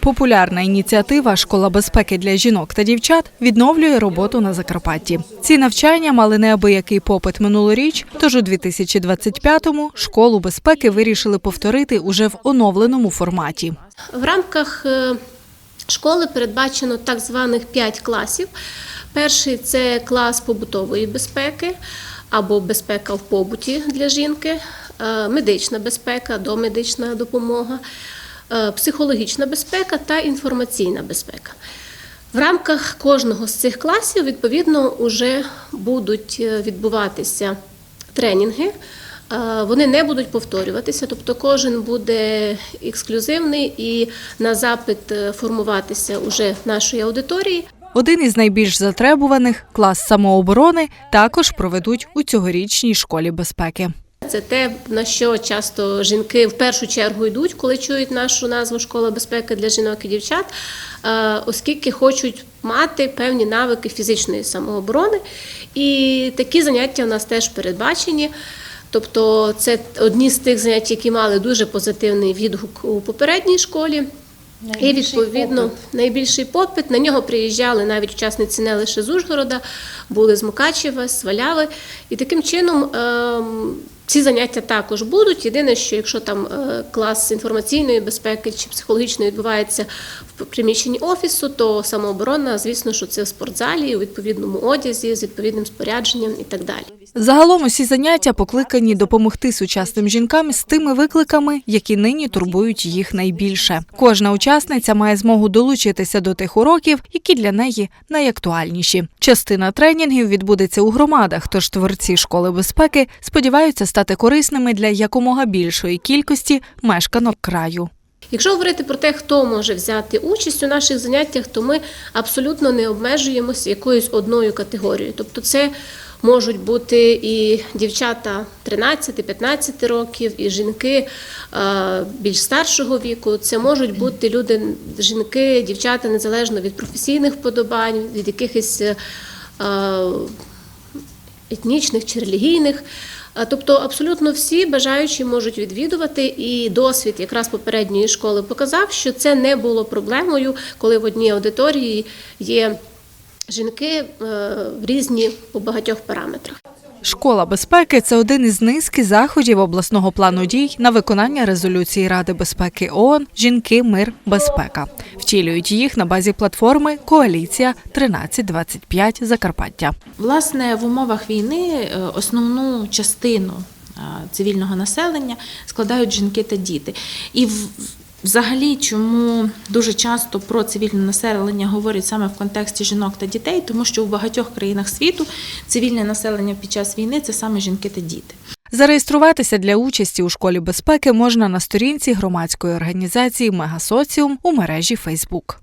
Популярна ініціатива Школа безпеки для жінок та дівчат відновлює роботу на Закарпатті. Ці навчання мали неабиякий попит минулоріч, тож у 2025-му школу безпеки вирішили повторити уже в оновленому форматі. В рамках е, школи передбачено так званих 5 класів. Перший це клас побутової безпеки або безпека в побуті для жінки, е, медична безпека, домедична допомога, психологічна безпека та інформаційна безпека. В рамках кожного з цих класів відповідно вже будуть е, відбуватися тренінги. Е, Вони не будуть повторюватися, тобто кожен буде ексклюзивний і на запит е, формуватися уже нашої аудиторії. Один із найбільш затребуваних клас самооборони також проведуть у цьогорічній школі безпеки. Це те, на що часто жінки в першу чергу йдуть, коли чують нашу назву Школа безпеки для жінок і дівчат, е, оскільки хочуть мати певні навики фізичної самооборони. І такі заняття у нас теж передбачені. Тобто, це одні з тих занять, які мали дуже позитивний відгук у попередній школі. І відповідно найбільший попит. На нього приїжджали навіть учасниці не лише з Ужгорода, були з Мукачева, з. І таким чином ем, ці заняття також будуть. Єдине, що якщо там е, клас інформаційної безпеки чи психологічної відбувається в приміщенні офісу, то самооборона, звісно, що це в спортзалі, у відповідному одязі, з відповідним спорядженням і так далі. Загалом усі заняття покликані допомогти сучасним жінкам з тими викликами, які нині турбують їх найбільше. Кожна учасниця має змогу долучитися до тих уроків, які для неї найактуальніші. Частина тренінгів відбудеться у громадах, тож творці школи безпеки сподіваються стати корисними для якомога більшої кількості мешканок краю. Якщо говорити про те, хто може взяти участь у наших заняттях, то ми абсолютно не обмежуємося якоюсь одною категорією. Тобто, це можуть бути і дівчата 13-15 років, і жінки е, більш старшого віку. Це можуть бути люди, жінки, дівчата незалежно від професійних вподобань, від якихось е, етнічних чи релігійних. Тобто абсолютно всі бажаючі можуть відвідувати, і досвід якраз попередньої школи показав, що це не було проблемою, коли в одній аудиторії є жінки е, різні по багатьох параметрах. Школа безпеки це один із низки заходів обласного плану дій на виконання резолюції Ради безпеки ООН Жінки, мир, безпека. Втілюють їх на базі платформи Коаліція 1325 Закарпаття. Власне, в умовах війни е, основну частину е, цивільного населення складають жінки та діти. І в- Взагалі, чому дуже часто про цивільне населення говорять саме в контексті жінок та дітей, тому що в багатьох країнах світу цивільне населення під час війни це саме жінки та діти. Зареєструватися для участі у школі безпеки можна на сторінці громадської організації Мегасоціум у мережі Фейсбук.